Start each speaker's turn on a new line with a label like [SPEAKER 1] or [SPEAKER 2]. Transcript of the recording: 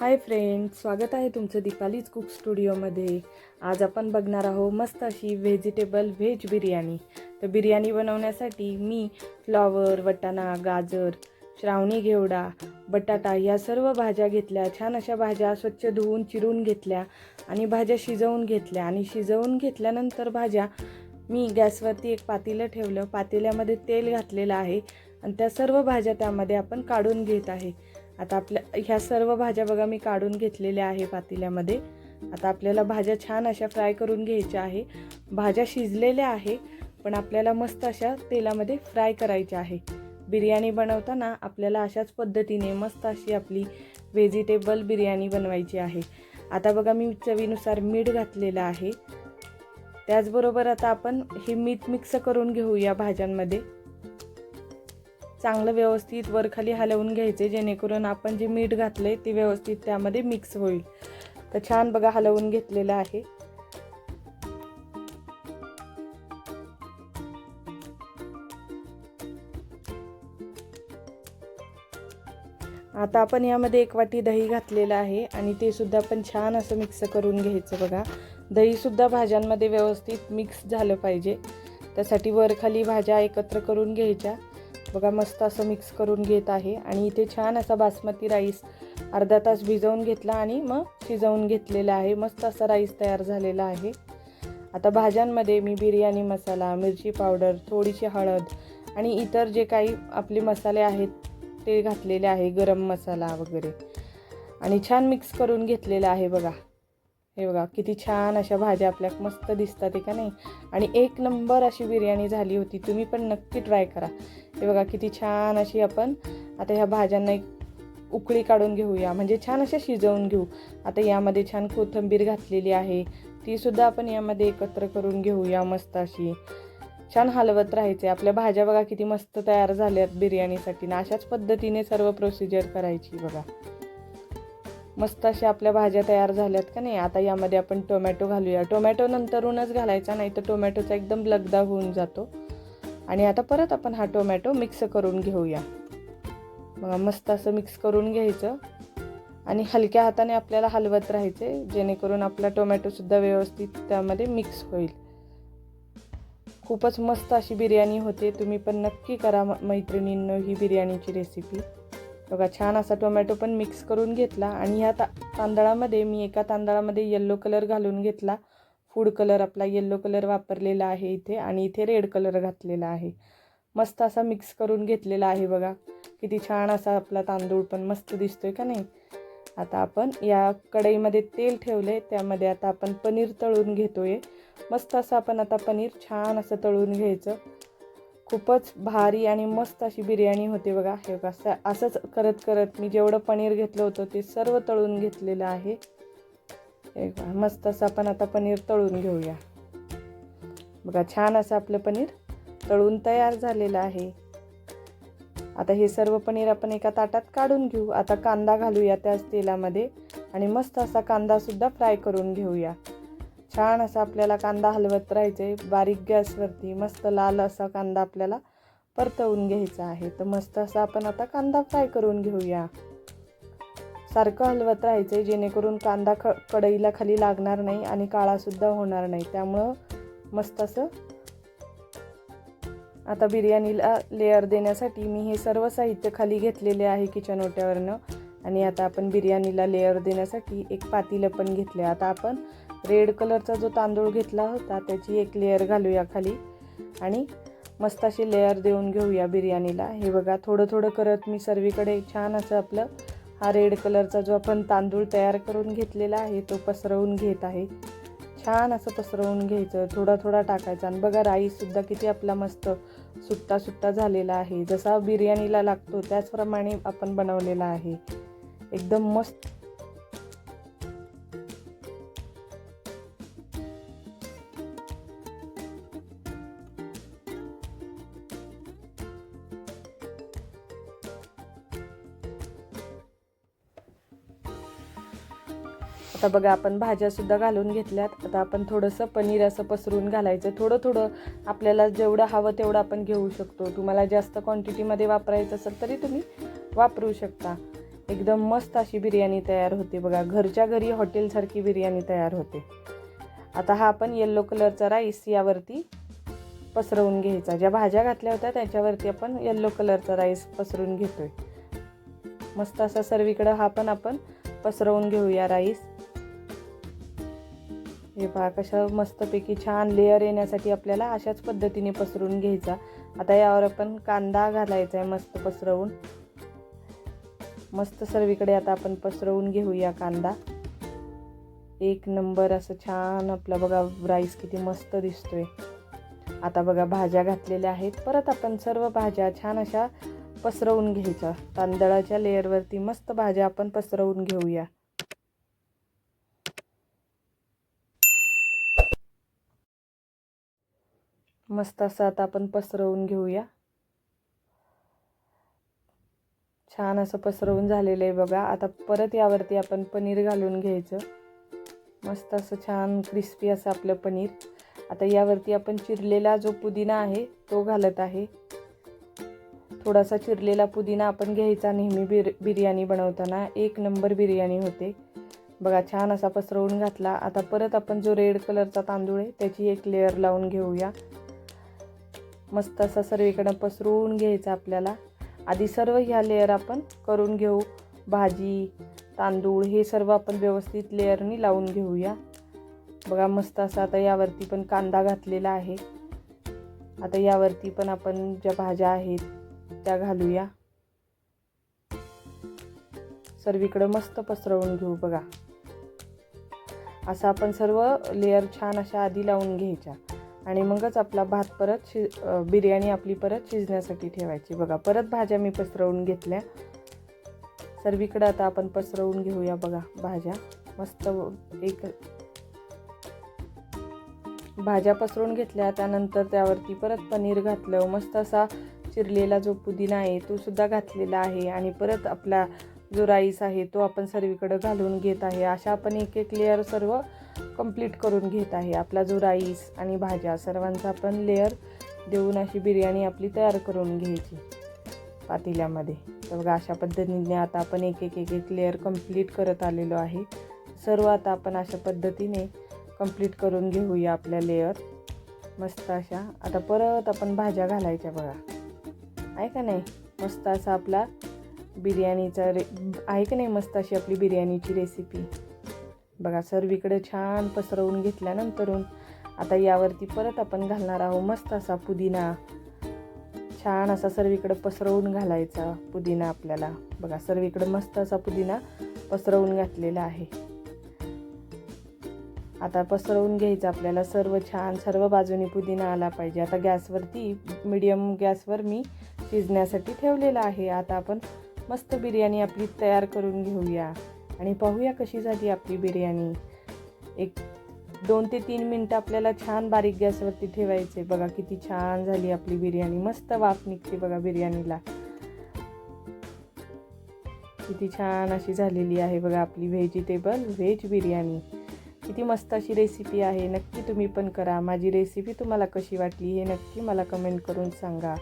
[SPEAKER 1] Hi friend स्वागत आहे तुमचं दीपालीज कुक स्टुडिओमध्ये. आज आपण बघणार आहोत मस्त अशी व्हेजिटेबल व्हेज बिर्याणी. तर बिर्याणी बनवण्यासाठी मी फ्लॉवर वटाणा गाजर श्रावणी घेवडा बटाटा या सर्व भाज्या घेतल्या. छान अशा भाज्या स्वच्छ धुवून चिरून घेतल्या आणि भाज्या शिजवून घेतल्या. आणि शिजवून घेतल्यानंतर भाज्या मी गॅसवरती एक पातेलं ठेवलं. पातेल्यामध्ये तेल घातलेलं आहे आणि त्या सर्व भाज्या त्यामध्ये आपण काढून घेत आहे. आता आपल्या ह्या सर्व भाज्या बघा मी काढून घेतलेल्या आहे पातेल्यामध्ये. आता आपल्याला भाज्या छान अशा फ्राय करून घ्यायच्या आहे. भाज्या शिजलेल्या आहे पण आपल्याला मस्त अशा तेलामध्ये फ्राय करायच्या आहे. बिर्याणी बनवताना आपल्याला अशाच पद्धतीने मस्त अशी आपली व्हेजिटेबल बिर्याणी बनवायची आहे. आता बघा मी चवीनुसार मीठ घातलेलं आहे. त्याचबरोबर आता आपण हे मीठ मिक्स करून घेऊ या भाज्यांमध्ये. चांगलं व्यवस्थित वरखाली हलवून घ्यायचे जेणेकरून आपण जे मीठ घातले ते व्यवस्थित त्यामध्ये मिक्स होईल. तर छान बघा हलवून घेतलेलं आहे. आता आपण यामध्ये एक वाटी दही घातलेलं आहे आणि ते सुद्धा आपण छान असं मिक्स करून घ्यायचं बघा. दहीसुद्धा भाज्यांमध्ये व्यवस्थित मिक्स झालं पाहिजे. त्यासाठी वरखाली भाज्या एकत्र करून घ्यायच्या. बघा मस्त असं मिक्स करून घेत आहे. आणि इथे छान असा बासमती राईस अर्धा तास भिजवून घेतला आणि मग शिजवून घेतलेला आहे. मस्त असा राईस तयार झालेला आहे. आता भाज्यांमध्ये मी बिर्याणी मसाला मिरची पावडर थोडीशी हळद आणि इतर जे काही आपले मसाले आहेत ते घातलेले आहे गरम मसाला वगैरे. आणि छान मिक्स करून घेतलेलं आहे बघा. हे बघा किती छान अशा भाज्या आपल्या मस्त दिसतात आहे का नाही? आणि एक नंबर अशी बिर्याणी झाली होती. तुम्ही पण नक्की ट्राय करा. हे बघा किती छान अशी आपण आता ह्या भाज्यांना एक उकळी काढून घेऊया. म्हणजे छान अशा शिजवून घेऊ. आता यामध्ये छान कोथिंबीर घातलेली आहे. तीसुद्धा आपण यामध्ये एकत्र करून घेऊया मस्त अशी. छान हलवत राहायचे आपल्या भाज्या बघा किती मस्त तयार झाल्यात बिर्याणीसाठी. ना अशाच पद्धतीने सर्व प्रोसिजर करायची बघा. मस्त अशा आपल्या भाज्या तयार झाल्यात का नाही? आता यामध्ये आपण टोमॅटो घालूया. टोमॅटो नंतरूनच घालायचा नाही तर टोमॅटोचा एकदम लगदा होऊन जातो. आणि आता परत आपण हा टोमॅटो मिक्स करून घेऊया. बघा मस्त असं मिक्स करून घ्यायचं. आणि हलक्या हाताने आपल्याला हलवत राहायचे जेणेकरून आपला टोमॅटोसुद्धा व्यवस्थित त्यामध्ये मिक्स होईल. खूपच मस्त अशी बिर्याणी होते. तुम्ही पण नक्की करा मैत्रिणींनो ही बिर्याणीची रेसिपी बघा छान असा टोमॅटो पण मिक्स करून घेतला. आणि ह्या ता तांदळामध्ये मी एका तांदळामध्ये येल्लो कलर घालून घेतला. फूड कलर आपला येल्लो कलर वापरलेला आहे इथे आणि इथे रेड कलर घातलेला आहे. मस्त असा मिक्स करून घेतलेला आहे बघा. किती छान असा आपला तांदूळ पण मस्त दिसतोय का नाही? आता आपण या कढईमध्ये तेल ठेवले त्यामध्ये आता आपण पनीर तळून घेतोय. मस्त असं आपण आता पनीर छान असं तळून घ्यायचं. खूपच भारी आणि मस्त अशी बिर्याणी होते बघा. हे बघा असंच करत करत मी जेवढं पनीर घेतलं होतं ते सर्व तळून घेतलेलं आहे. हे मस्त असं आपण आता पनीर तळून घेऊया. बघा छान असं आपलं पनीर तळून तयार झालेलं आहे. आता हे सर्व पनीर आपण एका ताटात काढून घेऊ. आता कांदा घालूया त्याच तेलामध्ये आणि मस्त असा कांदासुद्धा फ्राय करून घेऊया. छान असा आपल्याला कांदा हलवत राहायचे बारीक गॅसवरती मस्त लाल असा कांदा आपल्याला परतवून घ्यायचा आहे. तर मस्त असा आपण आता कांदा फ्राय करून घेऊया. सारखं हलवत राहायचं आहे जेणेकरून कांदा ख कढईला खाली लागणार नाही आणि काळासुद्धा होणार नाही. त्यामुळं मस्त असं आता बिर्याणीला लेअर देण्यासाठी मी हे सर्व साहित्य खाली घेतलेले आहे किचन ओट्यावरनं. आणि आता आपण बिर्याणीला लेअर देण्यासाठी एक पातीलं पण घेतले आता आपण रेड कलरचा जो तांदूळ घेतला होता त्याची एक लेअर घालूया खाली. आणि मस्त अशी लेअर देऊन घेऊया बिर्याणीला. हे बघा थोडं थोडं करत मी सर्वीकडे. छान असं आपलं हा रेड कलरचा जो आपण तांदूळ तयार करून घेतलेला आहे तो पसरवून घेत आहे. छान असं पसरवून घ्यायचं थोडा थोडा टाकायचा. आणि बघा राईससुद्धा किती आपला मस्त सुट्टा सुट्टा झालेला आहे. जसा बिर्याणीला लागतो त्याचप्रमाणे आपण बनवलेला आहे. एकदम मस्त आता बघा आपण भाज्यासुद्धा घालून घेतल्यात. आता आपण थोडंसं पनीर असं पसरून घालायचं. थोडं थोडं आपल्याला जेवढं हवं तेवढं आपण घेऊ शकतो. तुम्हाला जास्त क्वांटिटीमध्ये वापरायचं असेल तरी तुम्ही वापरू शकता. एकदम मस्त अशी बिर्याणी तयार होते बघा. घरच्या घरी हॉटेलसारखी बिर्याणी तयार होते. आता हा आपण येल्लो कलरचा राईस यावरती पसरवून घ्यायचा. ज्या भाज्या घातल्या होत्या त्याच्यावरती आपण येल्लो कलरचा राईस पसरून घेतोय. मस्त असा सर्वीकडं हा पण आपण पसरवून घेऊया राईस हे पहा कशा मस्तपैकी छान लेअर येण्यासाठी आपल्याला अशाच पद्धतीने पसरून घ्यायचा. आता यावर आपण कांदा घालायचा आहे मस्त पसरवून. मस्त सर्वीकडे आता आपण पसरवून घेऊया कांदा. एक नंबर असं छान आपला बघा राईस किती मस्त दिसतोय. आता बघा भाज्या घातलेल्या आहेत. परत आपण सर्व भाज्या छान अशा पसरवून घ्यायच्या. तांदळाच्या लेअरवरती मस्त भाज्या आपण पसरवून घेऊया. मस्त असं आता आपण पसरवून घेऊया. छान असं पसरवून झालेलं आहे बघा. आता परत यावरती आपण पनीर घालून घ्यायचं. मस्त असं छान क्रिस्पी असं आपलं पनीर. आता यावरती आपण चिरलेला जो पुदिना आहे तो घालत आहे. थोडासा चिरलेला पुदिना आपण घ्यायचा नेहमी बिर बिर्याणी बनवताना. एक नंबर बिर्याणी होते. बघा छान असा पसरवून घातला. आता परत आपण जो रेड कलरचा तांदूळ आहे त्याची एक लेअर लावून घेऊया. मस्त असा सर्वीकडं पसरवून घ्यायचा आपल्याला. आधी सर्व ह्या लेअर आपण करून घेऊ. भाजी तांदूळ हे सर्व आपण व्यवस्थित लेअरनी लावून घेऊया. बघा मस्त असा आता यावरती पण कांदा घातलेला आहे. आता यावरती पण आपण ज्या भाज्या आहेत त्या घालूया. सर्वीकडं मस्त पसरवून घेऊ बघा. असं आपण सर्व लेअर छान अशा आधी लावून घ्यायच्या. आणि मगच आपला भात परत शि बिर्याणी आपली परत शिजण्यासाठी ठेवायची. बघा परत भाज्या मी पसरवून घेतल्या. सर्वीकडं आता आपण पसरवून घेऊया बघा भाज्या. मस्त एक भाज्या पसरून घेतल्या त्यानंतर त्यावरती परत पनीर घातलं. मस्त असा चिरलेला जो पुदिना आहे तो सुद्धा घातलेला आहे. आणि परत आपला जो राईस आहे तो आपण सर्वीकडं घालून घेत आहे. अशा आपण एक एक लेअर सर्व कंप्लीट करून घेत आहे. आपला जो राईस आणि भाज्या सर्वांचा आपण लेअर देऊन अशी बिर्याणी आपली तयार करून घ्यायची पातेल्यामध्ये. तर बघा अशा पद्धतीने आता आपण एक एक एक एक लेअर कंप्लीट करत आलेलो आहे. सर्व आता आपण अशा पद्धतीने कंप्लीट करून घेऊया आपल्या लेअर मस्त अशा. आता परत आपण भाज्या घालायच्या बघा. आहे का नाही? मस्त असा आपला बिर्याणीचा रे आहे का नाही मस्त अशी आपली बिर्याणीची रेसिपी बघा सर्वीकडे छान पसरवून घेतल्यानंतरून आता यावरती परत आपण घालणार आहोत मस्त असा पुदिना. छान असा सर्वीकडे पसरवून घालायचा पुदिना आपल्याला. बघा सर्वीकडे मस्त असा पुदिना पसरवून घातलेला आहे. आता पसरवून घ्यायचं आपल्याला सर्व छान सर्व बाजूनी पुदिना आला पाहिजे. आता गॅसवरती मीडियम गॅसवर मी शिजण्यासाठी ठेवलेला आहे. आता आपण मस्त बिर्याणी आपली तयार करून घेऊया. आणि पाहूया कशी झाली आपली बिर्याणी. एक दोन ते तीन मिनटं आपल्याला छान बारीक गॅसवरती ठेवायचे. बघा किती छान झाली आपली बिर्याणी. मस्त वाफ निघते बघा बिर्याणीला. किती छान अशी झालेली आहे बघा आपली व्हेजिटेबल व्हेज बिर्याणी. किती मस्त अशी रेसिपी आहे. नक्की तुम्ही पण करा. माझी रेसिपी तुम्हाला कशी वाटली हे नक्की मला कमेंट करून सांगा.